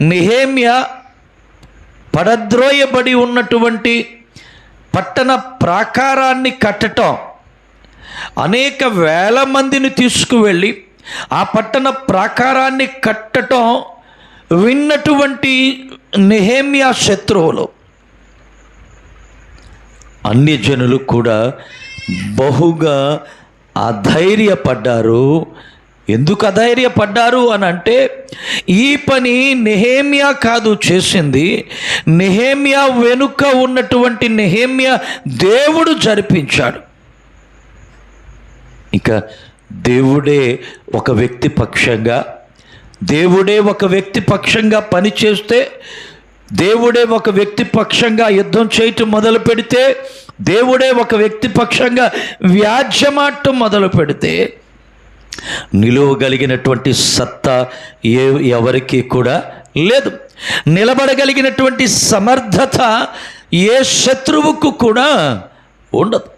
నిహేమ్య పడద్రోయబడి ఉన్నటువంటి పట్టణ ప్రాకారాన్ని కట్టటం అనేక వేల మందిని తీసుకువెళ్ళి ఆ పట్టణ ప్రాకారాన్ని కట్టటం విన్నటువంటి నిహేమ్యా శత్రువులు. అన్ని జనులు కూడా బహుగా అధైర్యపడ్డారు. ఎందుకు అధైర్యపడ్డారు అని అంటే ఈ పని నెహేమియా కాదు చేసింది. నెహేమియా వెనుక ఉన్నటువంటి నెహేమియా దేవుడు జరిపించాడు. ఇక దేవుడే ఒక వ్యక్తి పక్షంగా దేవుడే ఒక వ్యక్తి పక్షంగా పనిచేస్తే దేవుడే ఒక వ్యక్తి పక్షంగా యుద్ధం చేయటం మొదలు పెడితే దేవుడే ఒక వ్యక్తి పక్షంగా వ్యాజ్యమాటం మొదలు పెడితే నిలువగలిగినటువంటి సత్తా ఏ ఎవరికి కూడా లేదు. నిలబడగలిగినటువంటి సమర్థత ఏ శత్రువుకు కూడా ఉండదు.